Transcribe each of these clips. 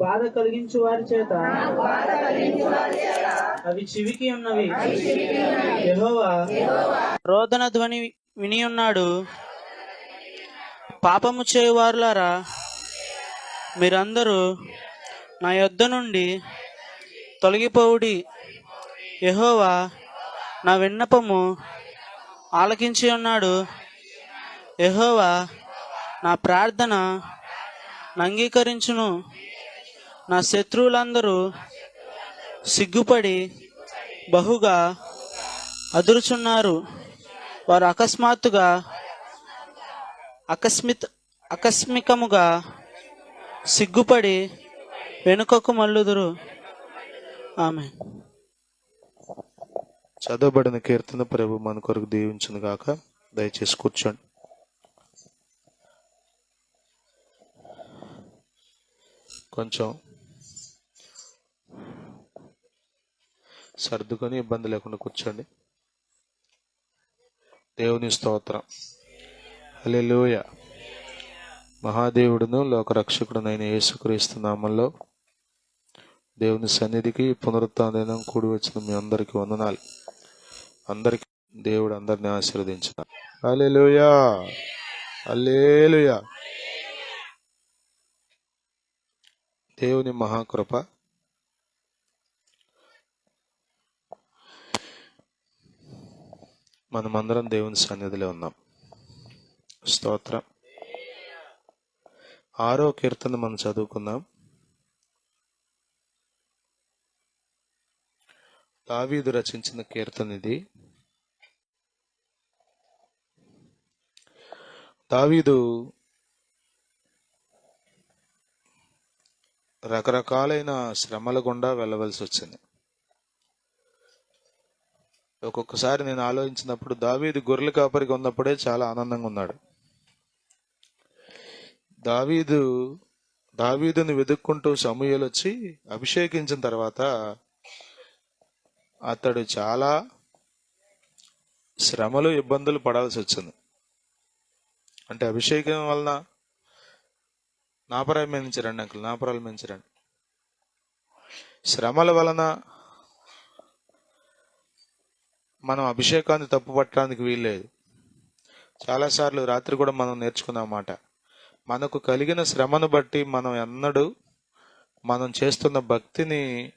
బాధ కలిగించు వారి చేత. అవి చివికి ఉన్నవి. యెహోవా. రోదన ధ్వని విని ఉన్నాడు. పాపము చేయువారులారా మీరందరూ నా యొద్ద నుండి తొలగిపోవుడి. యెహోవా నా విన్నపము ఆలకించి ఉన్నాడు. యెహోవా నా ప్రార్థన అంగీకరించును. నా శత్రువులందరూ సిగ్గుపడి బహుగా అదురుచున్నారు. వారు అకస్మాత్తుగా అకస్మిత్ ఆకస్మికముగా సిగ్గుపడి వెనుకకు మల్లుదురు ఆమె చదవబడిన కీర్తన ప్రభు మన కొరకు దీవించును గాక. దయచేసి కూర్చోండి. కొంచెం సర్దుకొని ఇబ్బంది లేకుండా కూర్చోండి. దేవుని స్తోత్రం. హల్లెలూయ. మహాదేవుడును లోకరక్షకుడునైన యేసుక్రీస్తు నామంలో దేవుని సన్నిధికి పునరుత్నం కూడి వచ్చిన మీ అందరికీ వందనాలు. అందరికి దేవుడు అందరిని ఆశీర్వదించిన. అలెలుయా అల్లేలుయా దేవుని మహాకృప మనమందరం దేవుని సన్నిధిలో ఉన్నాం. స్తోత్రం. ఆరో కీర్తన మనం చదువుకుందాం. దావీదు రచించిన కీర్తన ఇది. దావీదు రకరకాలైన శ్రమల గుండా వెళ్ళవలసి వచ్చింది. ఒక్కొక్కసారి నేను ఆలోచించినప్పుడు దావీది గొర్రెల కాపరిగా ఉన్నప్పుడే చాలా ఆనందంగా ఉన్నాడు. దావీదు దావీదుని వెతుక్కుంటూ సమూహలు వచ్చి అభిషేకించిన తర్వాత అతడు చాలా శ్రమలు ఇబ్బందులు పడాల్సి వచ్చింది. అంటే అభిషేకం వలన నాపరాలు మెంచరండి అంకుల్ నాపరాలు మెంచరండి శ్రమల వలన మనం అభిషేకాన్ని తప్పు పట్టడానికి వీల్లేదు. చాలాసార్లు రాత్రి కూడా మనం నేర్చుకున్నాం మాట మనకు కలిగిన శ్రమను బట్టి మనం ఎన్నడూ మనం చేస్తున్న భక్తిని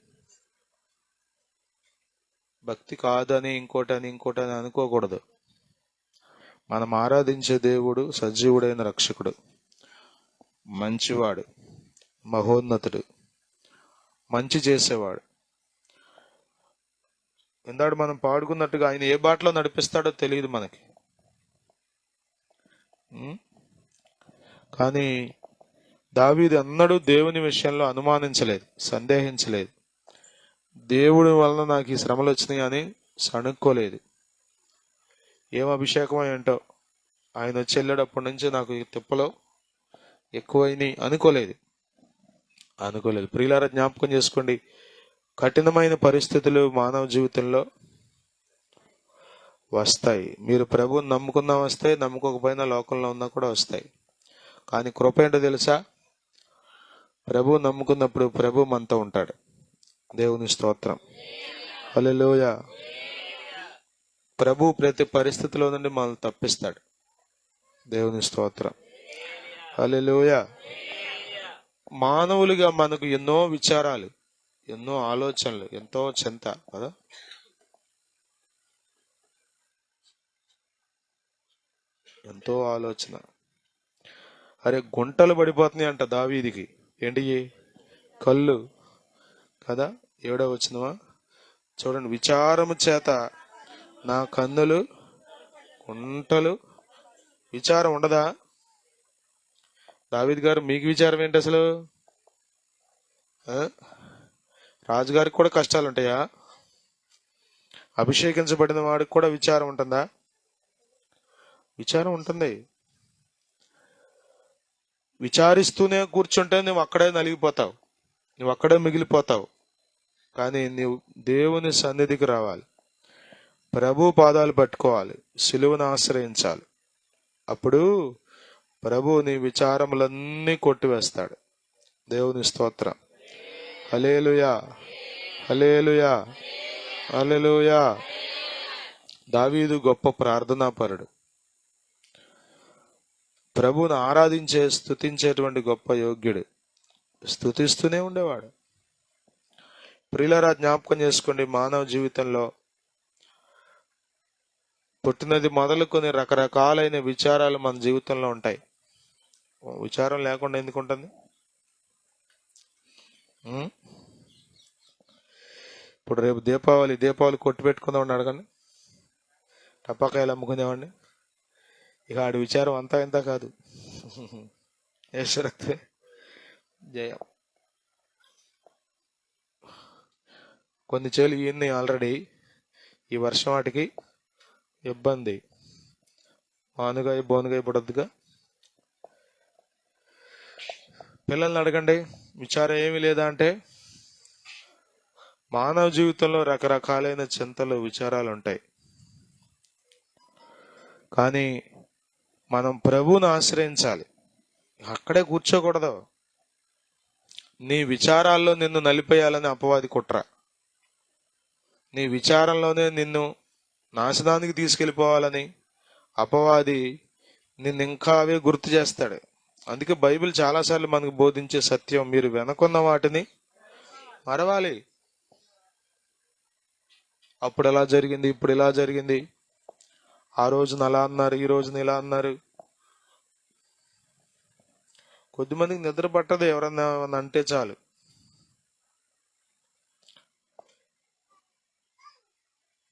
భక్తి కాదని ఇంకోటని ఇంకోటని అనుకోకూడదు. మనం ఆరాధించే దేవుడు సజీవుడైన రక్షకుడు మంచివాడు మహోన్నతుడు మంచి చేసేవాడు. ఇందాడు మనం పాడుకున్నట్టుగా ఆయన ఏ బాటలో నడిపిస్తాడో తెలియదు మనకి. కానీ దావీది అన్నడూ దేవుని విషయంలో అనుమానించలేదు సందేహించలేదు. దేవుడి వలన నాకు ఈ శ్రమలు వచ్చినాయి అని సణుక్కోలేదు. ఏం అభిషేకం ఏంటో ఆయన వచ్చి వెళ్ళేటప్పటి నుంచి నాకు ఈ తిప్పలో ఎక్కువైనాయి అనుకోలేదు. అనుకోలేదు. ప్రియులారా జ్ఞాపకం చేసుకోండి. కఠినమైన పరిస్థితులు మానవ జీవితంలో వస్తాయి. మీరు ప్రభువుని నమ్ముకున్నా వస్తాయి నమ్ముకోకపోయినా లోకంలో ఉన్నా కూడా వస్తాయి. కానీ కృప ఏంటో తెలుసా? ప్రభు నమ్ముకున్నప్పుడు ప్రభు మనతో ఉంటాడు. దేవుని స్తోత్రం. అలెలోయ ప్రభు ప్రతి పరిస్థితిలో నుండి మనల్ని తప్పిస్తాడు. దేవుని స్తోత్రం. అలెలోయ మానవులుగా మనకు ఎన్నో విచారాలు. ఎన్నో ఆలోచనలు ఎంతో చింత కదా? ఎంతో ఆలోచన. అరే గుంటలు పడిపోతున్నాయి అంట దావీదికి. ఏంటి? కళ్ళు కదా? ఏడో వచ్చినవా చూడండి విచారము చేత నా కన్నులు గుంటలు విచారం ఉండదా? దావీద్ గారు మీకు విచారం ఏంటి అసలు? రాజుగారికి కూడా కష్టాలు ఉంటాయా అభిషేకించబడిన వాడికి కూడా విచారం ఉంటుందా? విచారం ఉంటుంది. విచారిస్తూనే కూర్చుంటే నువ్వు అక్కడే నలిగిపోతావు. నువ్వు అక్కడే మిగిలిపోతావు. కానీ నీవు దేవుని సన్నిధికి రావాలి. ప్రభు పాదాలు పట్టుకోవాలి. సిలువను ఆశ్రయించాలి. అప్పుడు ప్రభు నీ విచారములన్నీ కొట్టివేస్తాడు. దేవుని స్తోత్రం. Hallelujah hallelujah hallelujah. దావీదు గొప్ప ప్రార్థనాపరుడు. ప్రభువును ఆరాధించే స్థుతించేటువంటి గొప్ప యోగ్యుడు. స్థుతిస్తూనే ఉండేవాడు. ప్రియులరా జ్ఞాపకం చేసుకోండి మానవ జీవితంలో పుట్టినది మొదలుకొని రకరకాలైన విచారాలు మన జీవితంలో ఉంటాయి. విచారం లేకుండా ఎందుకు ఉంటుంది? ఇప్పుడు రేపు దీపావళి దీపావళి కొట్టు పెట్టుకుందామని అడగండి. టపాకాయలు అమ్ముకునేవాడిని ఇక ఆడి విచారం అంతా ఇంత కాదు. ఈశ్వరత్వే జయం. కొన్ని చేలు ఈయన్ని ఆల్రెడీ. ఈ వర్షం వాటికి ఇబ్బంది. మానుగాయ బోనుగాయ పడద్దుగా. పిల్లల్ని అడగండి. విచారం ఏమీ లేదా అంటే మానవ జీవితంలో రకరకాలైన చింతలు విచారాలు ఉంటాయి కానీ మనం ప్రభువును ఆశ్రయించాలి. అక్కడే కూర్చోకూడదు. నీ విచారాల్లో నిన్ను నలిపేయాలని అపవాది కుట్ర. నీ విచారంలోనే నిన్ను నాశనానికి తీసుకెళ్ళిపోవాలని అపవాది నిన్ను ఇంకా అవే గుర్తు చేస్తాడు. అందుకే బైబిల్ చాలాసార్లు మనకు బోధించే సత్యం మీరు వెనకున్న వాటిని మరవాలి. అప్పుడు ఎలా జరిగింది? ఇప్పుడు ఇలా జరిగింది? ఆ రోజున అలా అన్నారు ఈ రోజున ఇలా అన్నారు. కొద్దిమందికి నిద్ర పట్టదు ఎవరన్నా అంటే చాలు.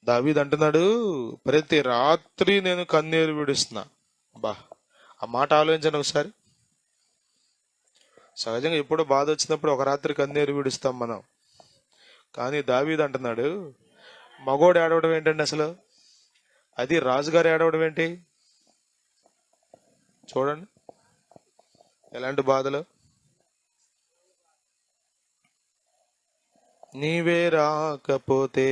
దావీద్ అంటున్నాడు ప్రతి రాత్రి నేను కన్నీరు విడుస్తున్నా. బా ఆ మాట ఆలోచించండి ఒకసారి. సహజంగా ఎప్పుడో బాధ వచ్చినప్పుడు ఒక రాత్రి కన్నీరు విడుస్తాం మనం. కానీ దావీద్ అంటున్నాడు మగోడు ఏడవడం ఏంటండి అసలు? అది రాజుగారు ఏడవడం ఏంటి? చూడండి. ఎలాంటి బాధలు? నీవే రాకపోతే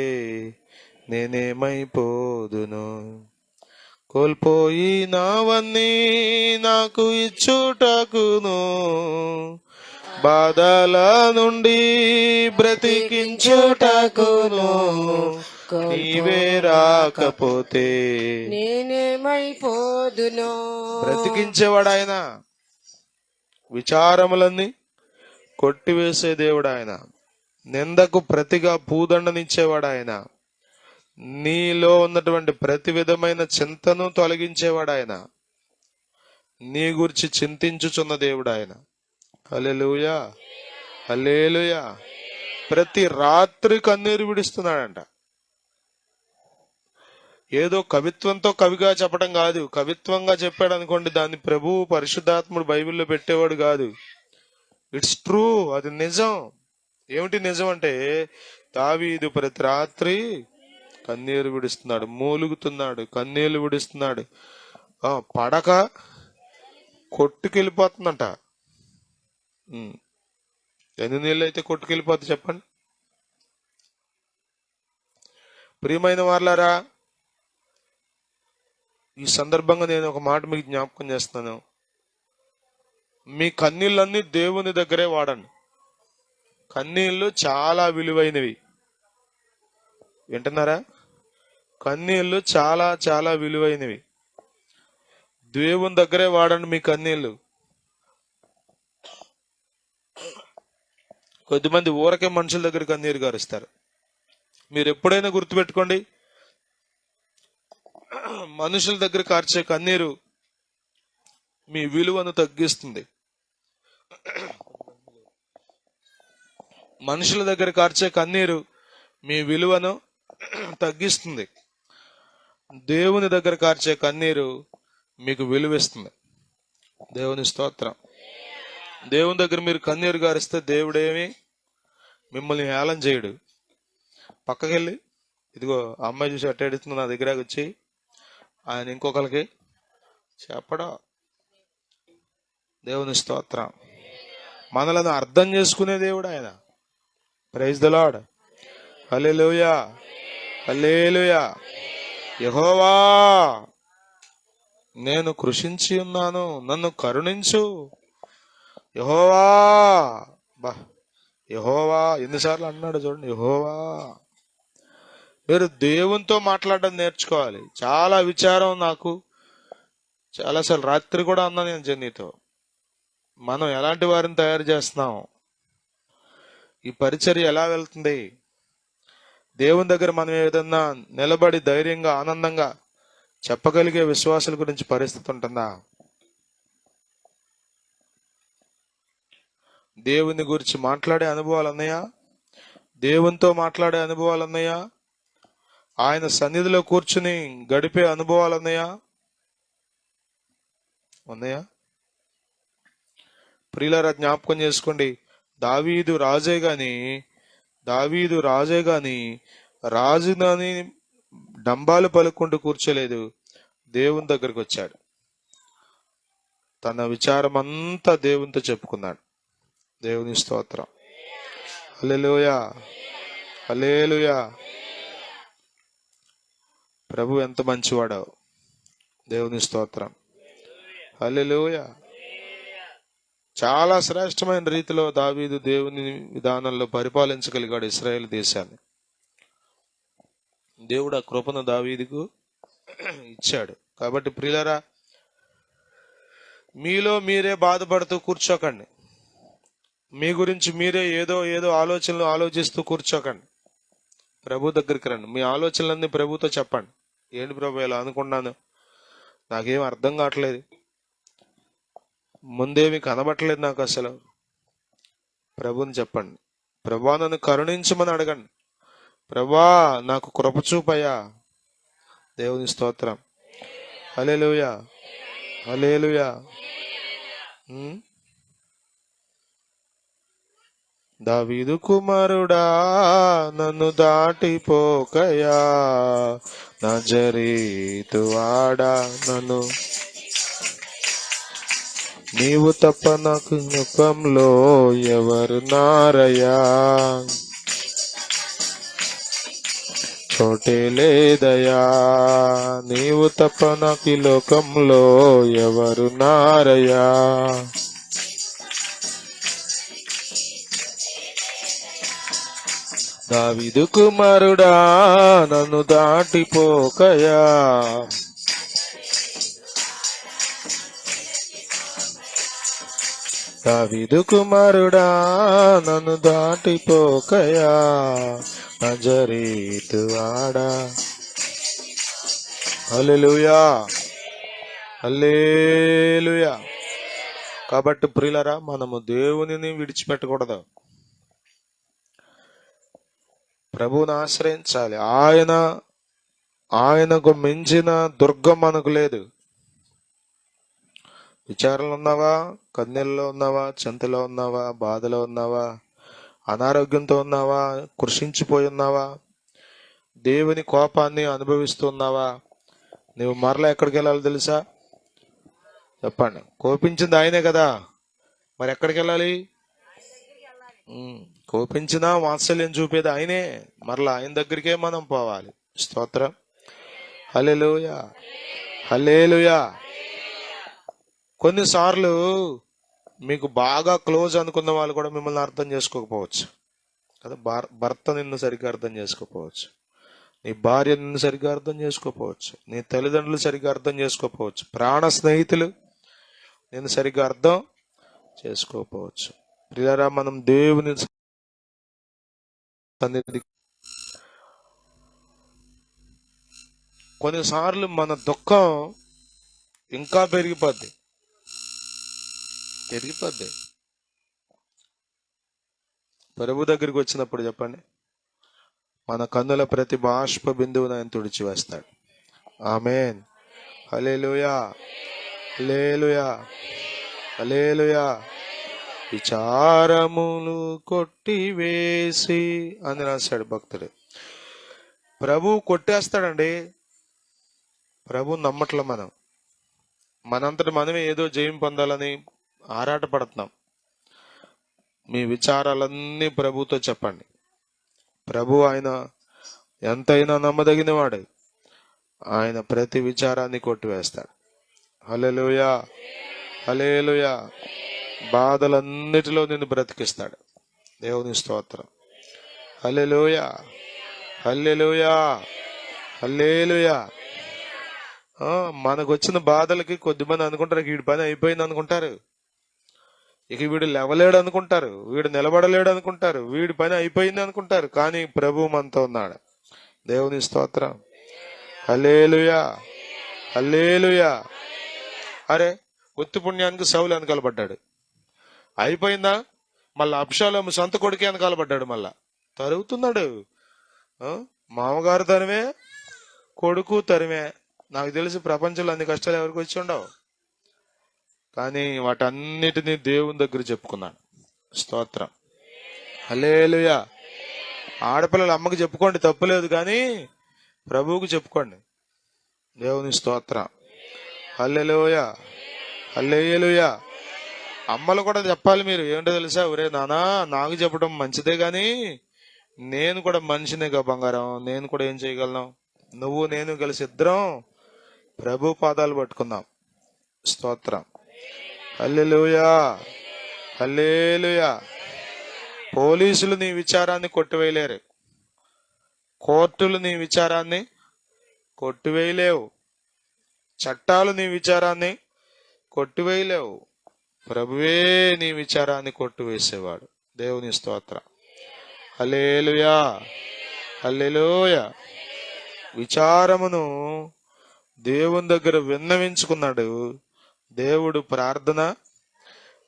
నేనేమైపోదును? కోల్పోయి నావన్నీ నాకు ఇచ్చుటకును. బాధల నుండి బ్రతికించుటకును. నీవే రాకపోతే నేనేమైపోదునో? బ్రతికించేవాడు ఆయన విచారములన్నీ కొట్టివేసే దేవుడు ఆయన నిందకు ప్రతిగా పూదండనిచ్చేవాడు ఆయన నీలో ఉన్నటువంటి ప్రతి విధమైన చింతను తొలగించేవాడు ఆయన నీ గురించి చింతించుచున్న దేవుడు ఆయన హల్లెలూయా. హల్లెలూయా. ప్రతి రాత్రి కన్నీరు విడుస్తున్నాడంట. ఏదో కవిత్వంతో కవిగా చెప్పడం కాదు. కవిత్వంగా చెప్పాడు అనుకోండి దాన్ని ప్రభువు పరిశుద్ధాత్ముడు బైబిల్లో పెట్టేవాడు కాదు. ఇట్స్ ట్రూ అది నిజం. ఏమిటి నిజం అంటే దావీదు ప్రతి రాత్రి కన్నీరు విడుస్తున్నాడు మూలుగుతున్నాడు కన్నీళ్ళు విడుస్తున్నాడు. పడక కొట్టుకెళ్ళిపోతుందంట. ఎన్ని నీళ్ళు అయితే కొట్టుకెళ్ళిపోతుంది చెప్పండి? ప్రియమైన వాళ్ళారా ఈ సందర్భంగా నేను ఒక మాట మీకు జ్ఞాపకం చేస్తాను మీ కన్నీళ్ళన్నీ దేవుని దగ్గరే వాడండి. కన్నీళ్ళు చాలా విలువైనవి. వింటున్నారా? కన్నీళ్ళు చాలా చాలా విలువైనవి. దేవుని దగ్గరే వాడండి మీ కన్నీళ్ళు. కొద్దిమంది ఊరకే మనుషుల దగ్గర కన్నీరు గారుస్తారు. మీరు ఎప్పుడైనా గుర్తుపెట్టుకోండి మనుషుల దగ్గర కార్చే కన్నీరు మీ విలువను తగ్గిస్తుంది. మనుషుల దగ్గర కార్చే కన్నీరు మీ విలువను తగ్గిస్తుంది. దేవుని దగ్గర కార్చే కన్నీరు మీకు విలువిస్తుంది. దేవుని స్తోత్రం. దేవుని దగ్గర మీరు కన్నీరు గారిస్తే దేవుడేమి మిమ్మల్ని హేళన చేయడు. పక్కకెళ్ళి ఇదిగో అమ్మాయి చూసి అట్టేడుతుంది నా దగ్గరకు వచ్చి ఆయన ఇంకొకరికి చెప్పడం. దేవుని స్తోత్రం. మనలను అర్థం చేసుకునే దేవుడు ఆయన. Praise the Lord hallelujah hallelujah యహోవా నేను కృషించి ఉన్నాను నన్ను కరుణించు. యహోవా బా యహోవా ఎన్నిసార్లు అన్నాడు చూడండి. యహోవా. మీరు దేవునితో మాట్లాడడం నేర్చుకోవాలి. చాలా విచారం నాకు. చాలా అసలు రాత్రి కూడా అన్నా నేను జెన్నీతో. మనం ఎలాంటి వారిని తయారు చేస్తున్నాం? ఈ పరిచర్య ఎలా వెళ్తుంది? దేవుని దగ్గర మనం ఏదన్నా నిలబడి ధైర్యంగా ఆనందంగా చెప్పగలిగే విశ్వాసాల గురించి పరిస్థితి ఉంటుందా? దేవుని గురించి మాట్లాడే అనుభవాలు ఉన్నాయా? దేవునితో మాట్లాడే అనుభవాలు ఉన్నాయా? ఆయన సన్నిధిలో కూర్చుని గడిపే అనుభవాలు ఉన్నాయా? ఉన్నాయా? ప్రియులారా జ్ఞాపకం చేసుకోండి. దావీదు రాజే గాని దావీదు రాజే గాని రాజునని డంబాలు పలుకుంటూ కూర్చోలేదు. దేవుని దగ్గరికి వచ్చాడు. తన విచారం అంతా దేవునితో చెప్పుకున్నాడు. దేవుని స్తోత్రం. అల్లెలుయా అల్లెలుయా ప్రభు ఎంత మంచివాడో. దేవుని స్తోత్రం. అల్లెలోయ చాలా శ్రేష్టమైన రీతిలో దావీదు దేవుని విధానంలో పరిపాలించగలిగాడు ఇస్రాయేల్ దేశాన్ని. దేవుడు ఆ కృపను దావీదుకు ఇచ్చాడు. కాబట్టి ప్రియులరా మీలో మీరే బాధపడుతూ కూర్చోకండి. మీ గురించి మీరే ఏదో ఏదో ఆలోచనలు ఆలోచిస్తూ కూర్చోకండి. ప్రభు దగ్గరికి రండి. మీ ఆలోచనలన్నీ ప్రభుతో చెప్పండి. ఏంటి ప్రభు ఇలా అనుకున్నాను నాకేం అర్థం కావట్లేదు. ముందేమి కనబట్టలేదు నాకు అసలు. ప్రభుని చెప్పండి. ప్రభా నన్ను కరుణించమని అడగండి. ప్రభా నాకు కృపచూపయ్యా దేవుని స్తోత్రం. హలేలుయా హలేలుయా దావీదు కుమారుడా నన్ను దాటిపోకయా. నజరీతు వాడా నన్ను. నీవు తప్ప నాకు ముఖంలో ఎవరు నారయ్యా చోటే లేదయా. నీవు తప్ప నాకు లోకంలో ఎవరు నారయ్యా దావిదు కుమారుడా నన్ను దాటిపోకయా. దావిదు కుమారుడా నన్ను దాటిపోకయా. నజరీతు ఆడా. అల్లెలుయా అల్లేలుయా కాబట్టి ప్రియులరా మనము దేవునిని విడిచిపెట్టకూడదు. ప్రభువుని ఆశ్రయించాలి. ఆయన ఆయనకు మించిన దుర్గం మనకు లేదు. విచారంలో ఉన్నావా? కన్నెల్లో ఉన్నావా? చింతలో ఉన్నావా? బాధలో ఉన్నావా? అనారోగ్యంతో ఉన్నావా? కృషించిపోయి ఉన్నావా? దేవుని కోపాన్ని అనుభవిస్తున్నావా నువ్వు మరలా ఎక్కడికి వెళ్ళాలో తెలుసా? చెప్పండి. కోపించింది ఆయనే కదా. మరి ఎక్కడికి వెళ్ళాలి? కోపించినా వాత్సల్యం చూపేది ఆయనే. మరలా ఆయన దగ్గరికే మనం పోవాలి. స్తోత్రం. హలేలుయా హలేలుయా కొన్నిసార్లు మీకు బాగా క్లోజ్ అనుకున్న వాళ్ళు కూడా మిమ్మల్ని అర్థం చేసుకోకపోవచ్చు. కదా భర్త నిన్ను సరిగ్గా అర్థం చేసుకోకపోవచ్చు. నీ భార్య నిన్ను సరిగ్గా అర్థం చేసుకోకపోవచ్చు. నీ తల్లిదండ్రులు సరిగ్గా అర్థం చేసుకోకపోవచ్చు. ప్రాణ స్నేహితులు నేను సరిగ్గా అర్థం చేసుకోకపోవచ్చు. ప్రియారా మనం దేవుని సన్నిధి కొన్నిసార్లు మన దుఃఖం ఇంకా పెరిగిపోద్ది. పెరిగిపోద్ది. ప్రభు దగ్గరికి వచ్చినప్పుడు చెప్పండి. మన కన్నుల ప్రతి బాష్ప బిందువును ఆయన తుడిచి వేస్తాడు. ఆమెన్. హలేలుయా హలేలుయా హలేలుయా విచారములు కొట్టివేసి అని రాశాడు భక్తుడు. ప్రభు కొట్టేస్తాడండి. ప్రభు నమ్మట్ల మనం. మనంతటి మనమే ఏదో జయం పొందాలని ఆరాట పడుతున్నాం మీ విచారాలన్నీ ప్రభుతో చెప్పండి. ప్రభు ఆయన ఎంతైనా నమ్మదగినవాడే ఆయన ప్రతి విచారాన్ని కొట్టివేస్తాడు. హల్లెలూయా. హల్లెలూయా. బాధలన్నిటిలో నిన్ను బ్రతికిస్తాడు. దేవుని స్తోత్రం. హల్లెలూయ. హల్లెలూయ. హల్లేలుయ. మనకు వచ్చిన బాధలకి కొద్దిమంది అనుకుంటారు. వీడి పని అయిపోయింది అనుకుంటారు. ఇక వీడు లేవలేడు అనుకుంటారు. వీడు నిలబడలేడు అనుకుంటారు. వీడి పని అయిపోయింది అనుకుంటారు. కానీ ప్రభు మనతో ఉన్నాడు. దేవుని స్తోత్రం. అల్లేలుయా అల్లేలుయా అరే ఒత్తి పుణ్యానికి సౌలు వెనకాలపడ్డాడు అయిపోయిందా? మళ్ళా అప్షాలోము సొంత కొడుకే వెనకాలపడ్డాడు మళ్ళా. తరుగుతున్నాడు. మామగారు తరిమే కొడుకు తరిమే. నాకు తెలిసి ప్రపంచంలో అన్ని కష్టాలు ఎవరికి వచ్చి ఉండవు. కానీ వాటన్నిటినీ దేవుని దగ్గర చెప్పుకున్నాడు స్తోత్రం. హలేలుయా ఆడపిల్లలు అమ్మకి చెప్పుకోండి తప్పులేదు కానీ ప్రభువుకు చెప్పుకోండి. దేవుని స్తోత్రం. హల్లెలూయ. హల్లేలుయ. అమ్మలు కూడా చెప్పాలి మీరు ఏంటో తెలుసా? ఒరే నానా నాకు చెప్పడం మంచిదే గాని నేను కూడా మనిషినేగా బంగారం నేను కూడా ఏం చేయగలను? నువ్వు నేను కలిసి ఇద్దరం ప్రభు పాదాలు పట్టుకుందాం. స్తోత్రం. హల్లెలూయా. హల్లేలుయా. పోలీసులు నీ విచారాన్ని కొట్టివేయలేరు. కోర్టులు నీ విచారాన్ని కొట్టివేయలేవు. చట్టాలు నీ విచారాన్ని కొట్టివేయలేవు. ప్రభువే నీ విచారాన్ని కొట్టువేసేవాడు. దేవుని స్తోత్ర. హల్లేలుయా. అల్లెలోయ విచారమును దేవుని దగ్గర విన్నవించుకున్నాడు. దేవుడు ప్రార్థన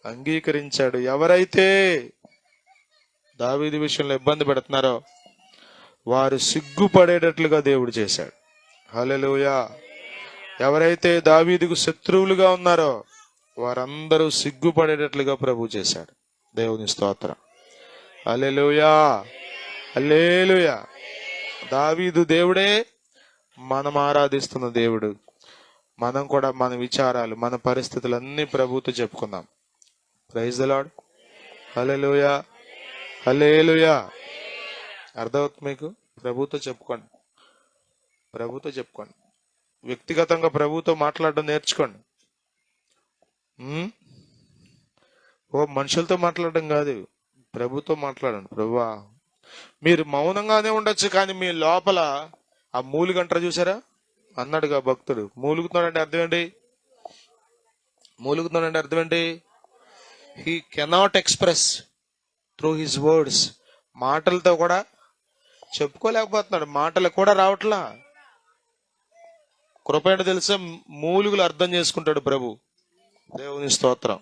అంగీకరించాడు. ఎవరైతే దావీది విషయంలో ఇబ్బంది పెడుతున్నారో వారు సిగ్గుపడేటట్లుగా దేవుడు చేశాడు. హలెలుయా ఎవరైతే దావీదికు శత్రువులుగా ఉన్నారో వారందరూ సిగ్గుపడేటట్లుగా ప్రభు చేశాడు. దేవుని స్తోత్రం. Alleluia hallelujah. దావీదు దేవుడే మనం ఆరాధిస్తున్న దేవుడు. మనం కూడా మన విచారాలు మన పరిస్థితులన్నీ ప్రభుతో చెప్పుకుందాం. Praise the Lord hallelujah. అర్థమవుతుంది మీకు? ప్రభుతో చెప్పుకోండి. ప్రభుతో చెప్పుకోండి. వ్యక్తిగతంగా ప్రభుతో మాట్లాడడం నేర్చుకోండి. ఓ మనుషులతో మాట్లాడడం కాదు ప్రభుతో మాట్లాడండి. ప్రభువా మీరు మౌనంగానే ఉండొచ్చు కానీ మీ లోపల ఆ మూలుగంటారు చూసారా? అన్నాడుగా భక్తుడు. మూలుగుతున్నాడంటే అర్థం ఏంటి మూలుగుతున్నాడంటే అర్థం ఏంటి he cannot express through his words మాటలతో కూడా చెప్పుకోలేకపోతున్నాడు. మాటలు కూడా రావట్లా. కృప ఏంటో మూలుగులు అర్థం చేసుకుంటాడు ప్రభు. దేవుని స్తోత్రం.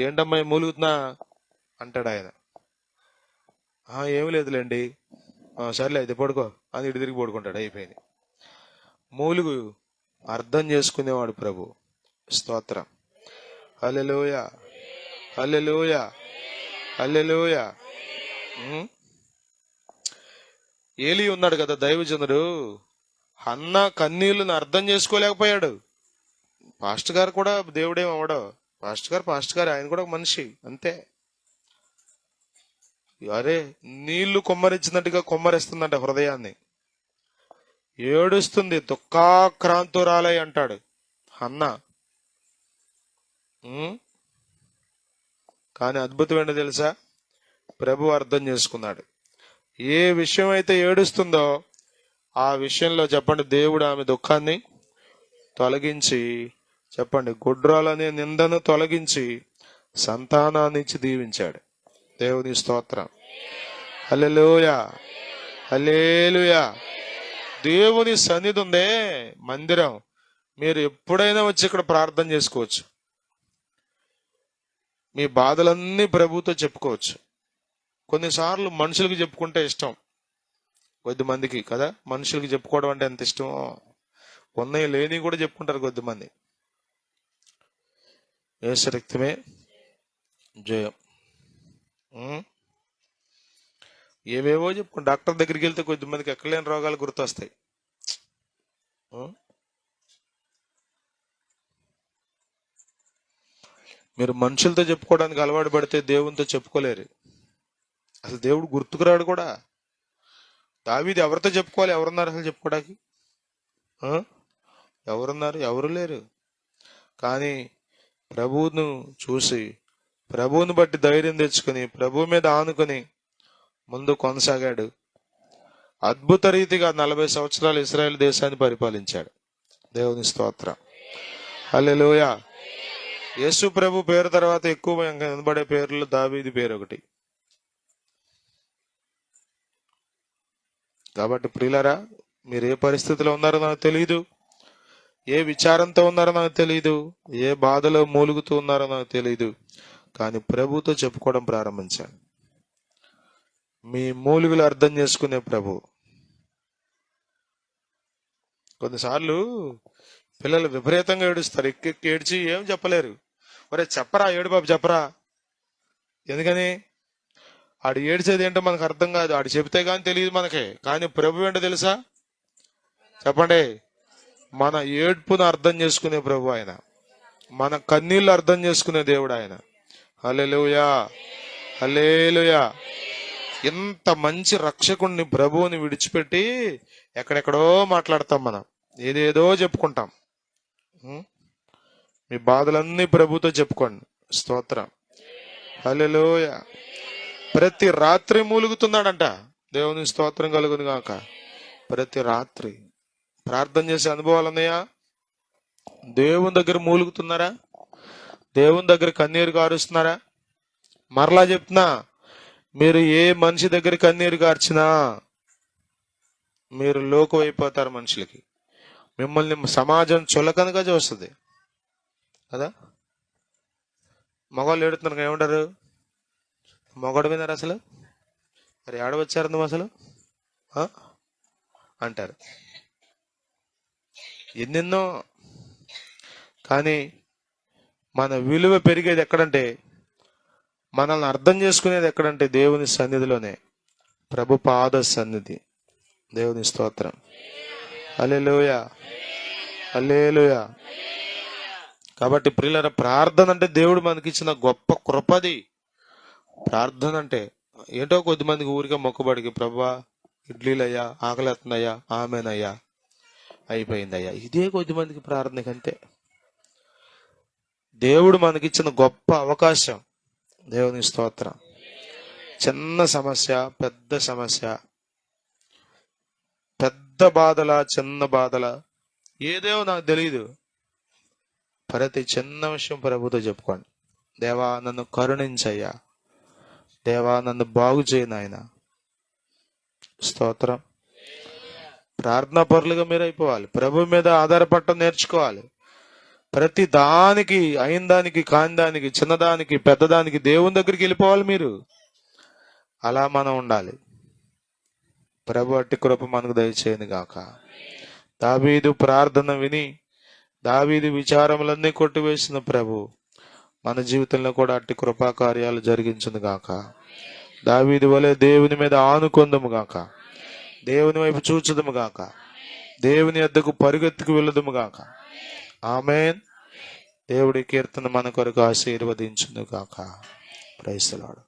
ఏంటమ్మా మూలుగుతున్నా? అంటాడు ఆయన. ఏమి లేదులేండి. సర్లే అయితే పడుకో. అని ఇటు తిరిగి పడుకుంటాడు అయిపోయింది. మూలుగు అర్థం చేసుకునేవాడు ప్రభు. స్తోత్రం. హల్లెలూయ. హల్లెలూయ. హల్లెలూయ. ఏలి ఉన్నాడు కదా దైవజనుడు. అన్న కన్నీళ్ళను అర్థం చేసుకోలేకపోయాడు. పాస్టర్ గారు కూడా దేవుడేం అవడో పాస్టర్ గారు పాస్టర్ గారు ఆయన కూడా ఒక మనిషి అంతే. అరే నీళ్ళు కొమ్మరించినట్టుగా కొమ్మరిస్తుందంట హృదయాన్ని. ఏడుస్తుంది దుఃఖాక్రాంతురాలై అంటాడు. అన్న. కానీ అద్భుతమైన తెలుసా? ప్రభు అర్థం చేసుకున్నాడు. ఏ విషయం అయితే ఏడుస్తుందో ఆ విషయంలో చెప్పండి దేవుడు ఆమె దుఃఖాన్ని తొలగించి చెప్పండి గుడ్రాలనే నిందను తొలగించి సంతానాన్నించి దీవించాడు. దేవుని స్తోత్రం. హల్లెలూయా. హల్లేలుయా. దేవుని సన్నిధి ఉందే మందిరం. మీరు ఎప్పుడైనా వచ్చి ఇక్కడ ప్రార్థన చేసుకోవచ్చు. మీ బాధలన్నీ ప్రభుతో చెప్పుకోవచ్చు. కొన్నిసార్లు మనుషులకు చెప్పుకుంటే ఇష్టం. కొద్దిమందికి కదా? మనుషులకి చెప్పుకోవడం అంటే ఎంత ఇష్టమో. ఉన్నాయి లేని కూడా చెప్పుకుంటారు కొద్దిమంది యేసు జయం ఏవేవో చెప్పుకో డాక్టర్ దగ్గరికి వెళ్తే కొద్దిమందికి ఎక్కలేని రోగాలు గుర్తొస్తాయి మీరు మనుషులతో చెప్పుకోవడానికి అలవాటు పడితే దేవునితో చెప్పుకోలేరు అసలు దేవుడు గుర్తుకురాడు కూడా దావీది ఎవరితో చెప్పుకోవాలి ఎవరున్నారు అసలు చెప్పుకోవడానికి ఎవరున్నారు ఎవరు లేరు కానీ ప్రభువును చూసి ప్రభువుని బట్టి ధైర్యం తెచ్చుకుని ప్రభు మీద ఆనుకుని ముందు కొనసాగాడు. అద్భుత రీతిగా నలభై సంవత్సరాలు ఇస్రాయేల్ దేశాన్ని పరిపాలించాడు. దేవుని స్తోత్రం. అల్లెలోయ యేసు ప్రభు పేరు తర్వాత ఎక్కువ వినబడే పేర్లు దావీది పేరు ఒకటి కాబట్టి ప్రియులరా మీరు ఏ పరిస్థితిలో ఉన్నారో నాకు తెలియదు ఏ విచారంతో ఉన్నారో నాకు తెలియదు ఏ బాధలో మూలుగుతూ ఉన్నారో నాకు తెలియదు కానీ ప్రభుతో చెప్పుకోవడం ప్రారంభించాను మీ మూలుగులు అర్థం చేసుకునే ప్రభు. కొన్నిసార్లు పిల్లలు విపరీతంగా ఏడుస్తారు. ఎక్కెక్కి ఏడ్చి ఏం చెప్పలేరు. ఒరే చెప్పరా ఏడు బాబు చెప్పరా. ఎందుకని? ఆడు ఏడ్చేది ఏంటో మనకు అర్థం కాదు. ఆడు చెబితే కానీ తెలియదు మనకి. కానీ ప్రభు ఏంటో తెలుసా? చెప్పండి. మన ఏడ్పును అర్థం చేసుకునే ప్రభు ఆయన. మన కన్నీళ్ళు అర్థం చేసుకునే దేవుడు ఆయన. హల్లెలూయా. హల్లెలూయా. ఇంత మంచి రక్షకుణ్ణి ప్రభువుని విడిచిపెట్టి ఎక్కడెక్కడో మాట్లాడతాం మనం. ఏదేదో చెప్పుకుంటాం. మీ బాధలన్నీ ప్రభుతో చెప్పుకోండి. స్తోత్రం. హలోయ ప్రతి రాత్రి మూలుగుతున్నాడంట. దేవుని స్తోత్రం కలుగును గాక. ప్రతి రాత్రి. ప్రార్థన చేసే అనుభవాలు ఉన్నాయా? దేవుని దగ్గర మూలుగుతున్నారా? దేవుని దగ్గర కన్నీరు కారుస్తున్నారా మరలా చెప్తున్నా మీరు ఏ మనిషి దగ్గర కన్నీరు కార్చినా మీరు లోకం అయిపోతారు మనుషులకి. మిమ్మల్ని సమాజం చులకనగా చూస్తుంది. కదా? మగవాళ్ళు ఏడుతున్నారు ఏమంటారు? మగవాడు విన్నారు అసలు? మరి ఏడవచ్చారు నువ్వు అసలు? అంటారు. ఎన్నెన్నో. కానీ మన విలువ పెరిగేది ఎక్కడంటే మనల్ని అర్థం చేసుకునేది ఎక్కడంటే దేవుని సన్నిధిలోనే. ప్రభు పాద సన్నిధి. దేవుని స్తోత్రం. అల్లెలోయ అల్లేలుయ కాబట్టి ప్రియులర ప్రార్థన అంటే దేవుడు మనకిచ్చిన గొప్ప కృపది. ప్రార్థన అంటే ఏంటో కొద్దిమందికి ఊరికే మొక్కుబడికి ప్రభా ఇడ్లీలయ్యా ఆకలేస్తున్నాయా ఆమెనయ్యా అయిపోయిందయ్యా. ఇదే కొద్దిమందికి ప్రార్థనకి అంతే దేవుడు మనకిచ్చిన గొప్ప అవకాశం. దేవుని స్తోత్రం. చిన్న సమస్య పెద్ద సమస్య. పెద్ద బాధల చిన్న బాధల. ఏదేవో నాకు తెలియదు ప్రతి చిన్న విషయం ప్రభుతో చెప్పుకోండి. దేవా నన్ను కరుణించయ్యా. దేవా నన్ను బాగు చేయను నాయన. స్తోత్రం. ప్రార్థనా పరులుగా మీరు అయిపోవాలి ప్రభు మీద ఆధారపడటం నేర్చుకోవాలి. ప్రతి దానికి అయిన దానికి కాని దానికి చిన్నదానికి పెద్దదానికి దేవుని దగ్గరికి వెళ్ళిపోవాలి మీరు. అలా మనం ఉండాలి. ప్రభు అట్టి కృప మనకు దయచేయను గాక. దావీదు ప్రార్థన విని దావీదు విచారములన్నీ కొట్టివేసిన ప్రభు మన జీవితంలో కూడా అట్టి కృపా కార్యాలు జరిగించును గాక. దావీదు వలె దేవుని మీద ఆనుకొందము గాక. దేవుని వైపు చూచుదము గాక. దేవుని ఎద్దకు పరుగెత్తుకు వెళ్ళదుము గాక. ఆమెన్. దేవుడి కీర్తన మన కొరకు ఆశీర్వదించును గాక. ప్రైసలాడు